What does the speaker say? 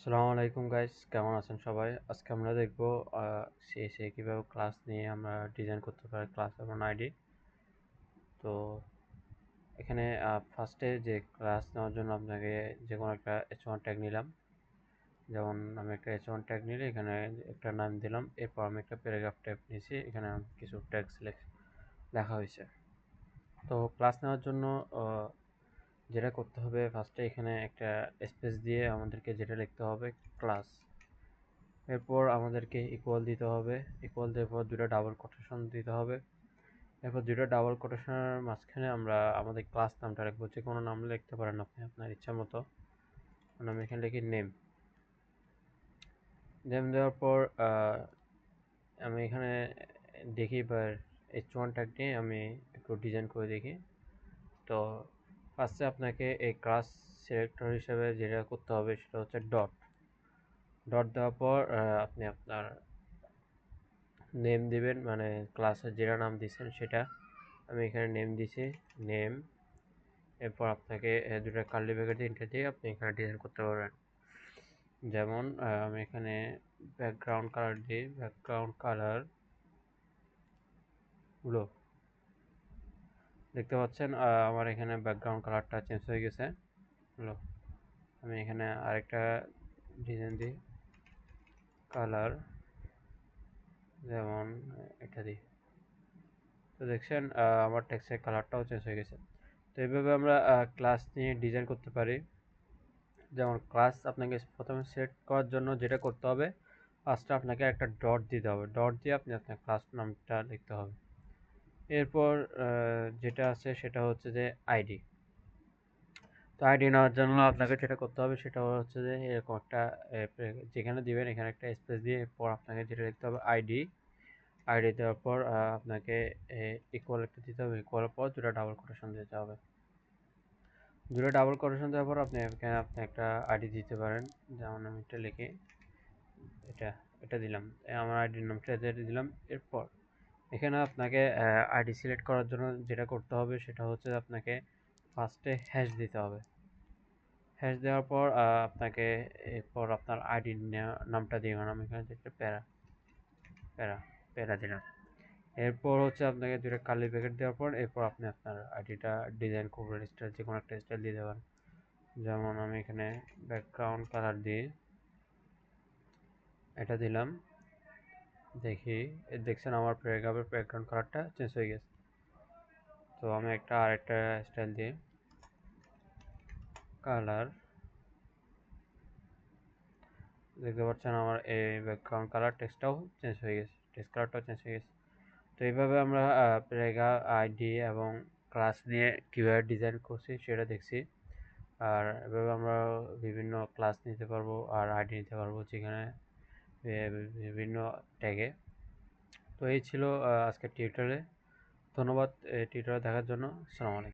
আসসালামু আলাইকুম গাইস কেমন আছেন সবাই? আজকে আমরা দেখব সিএসএ কীভাবে ক্লাস নিয়ে আমরা ডিজাইন করতে পারি ক্লাস এবং আইডি তো এখানে ফার্স্টে যে ক্লাস নেওয়ার জন্য আপনাকে যে কোনো একটা এইচ ওয়ান ট্যাগ নিলাম। যেমন আমি একটা এইচ ওয়ান ট্যাগ নিলে এখানে একটা নাম দিলাম, এরপর আমি একটা প্যারাগ্রাফ ট্যাগ নিয়েছি, এখানে কিছু ট্যাগ সিলেক্ট লেখা হয়েছে। তো ক্লাস নেওয়ার জন্য যেটা করতে হবে ফার্স্টে এখানে একটা স্পেস দিয়ে আমাদেরকে যেটা লিখতে হবে ক্লাস এরপর আমাদেরকে ইকুয়াল দিতে হবে। ইকুয়াল দেওয়ার পর দুটো ডাবল কোটেশন দিতে হবে। এরপর দুটো ডাবল কোটেশনের মাঝখানে আমরা আমাদের ক্লাস নামটা লিখব। যে কোনো নাম লিখতে পারেন আপনি আপনার ইচ্ছা মতো। আমি এখানে লিখি নেম নেম দেওয়ার পর আমি এখানে দেখি এবার এইচ ওয়ান ট্যাগ নিয়ে আমি একটু ডিজাইন করে দেখি। তো ফার্স্টে আপনাকে এই ক্লাস সিলেক্টর হিসেবে যেটা করতে হবে সেটা হচ্ছে ডট ডট দেওয়ার পর আপনি আপনার নেম দিবেন মানে ক্লাসের যেটা নাম দিচ্ছেন সেটা। আমি এখানে নেম দিছি নেম এরপর আপনাকে দুটো কার্লি ব্যাগের তিনটে দিয়ে আপনি এখানে ডিজাইন করতে পারবেন। যেমন আমি এখানে ব্যাকগ্রাউন্ড কালার দিই। ব্যাকগ্রাউন্ড কালারগুলো দেখতে পাচ্ছেন আমার এখানে ব্যাকগ্রাউন্ড কালারটা চেঞ্জ হয়ে গেছে। হলো, আমি এখানে আরেকটা ডিজাইন দিই। কালার যেমন এটা দিই। তো দেখছেন আমার টেক্সের কালারটাও চেঞ্জ হয়ে গেছে। তো এইভাবে আমরা ক্লাস নিয়ে ডিজাইন করতে পারি। যেমন ক্লাস আপনাকে প্রথমে সেট করার জন্য যেটা করতে হবে ফার্স্টে আপনাকে একটা ডট দিতে হবে। ডট দিয়ে আপনি আপনার ক্লাস নামটা লিখতে হবে। এরপর যেটা আছে সেটা হচ্ছে যে আইডি। তো আইডি নেওয়ার জন্য আপনাকে যেটা করতে হবে সেটা হচ্ছে যে এরকম একটা যেখানে দিবেন, এখানে একটা স্পেস দিয়ে এরপর আপনাকে যেটা লিখতে হবে আইডি। আইডি দেওয়ার পর আপনাকে ইকুয়াল একটা দিতে হবে। ইকুয়াল পর দুটো ডাবল কোটেশন দিতে হবে। দুটো ডাবল কোটেশন দেওয়ার পর আপনি এখানে আপনি একটা আইডি দিতে পারেন। যেমন আমি এটা লিখি, এটা এটা দিলাম। আমার আইডির নামটা দিলাম। এরপর এখানে আপনাকে আইডি সিলেক্ট করার জন্য যেটা করতে হবে সেটা হচ্ছে আপনাকে ফার্স্টে হ্যাশ দিতে হবে। হ্যাশ দেওয়ার পর আপনাকে এরপর আপনার আইডি নামটা দিয়ে আমি এখানে একটা প্যারা প্যারা প্যারা দিলাম। এরপর হচ্ছে আপনাকে দুটো কালি প্যাকেট দেওয়ার পর এরপর আপনি আপনার আইডিটা ডিজাইন করবেন স্টাইল যে কোনো একটা স্টাইল দিয়ে দেবেন। যেমন আমি এখানে ব্যাকগ্রাউন্ড কালার দিয়ে এটা দিলাম। দেখি দেখছেন আমার প্যারাগ্রাফের ব্যাকগ্রাউন্ড কালারটা চেঞ্জ হয়ে গেছে। তো আমি একটা আরেকটা স্টাইল দিয়ে কালার দেখতে পাচ্ছেন আমার এই ব্যাকগ্রাউন্ড কালার টেক্সটটাও চেঞ্জ হয়ে গেছে টেক্সট কালারটাও চেঞ্জ হয়ে গেছে। তো এইভাবে আমরা প্রেগা আইডি এবং ক্লাস নিয়ে কীভাবে ডিজাইন করছি সেটা দেখছি। আর এভাবে আমরা বিভিন্ন ক্লাস নিতে পারব আর আইডি নিতে পারব যেখানে বিভিন্ন ট্যাগে তো এই ছিল আজকের টিউটোরিয়ালে ধন্যবাদ টিউটোরিয়াল দেখার জন্য। আসসালামু আলাইকুম।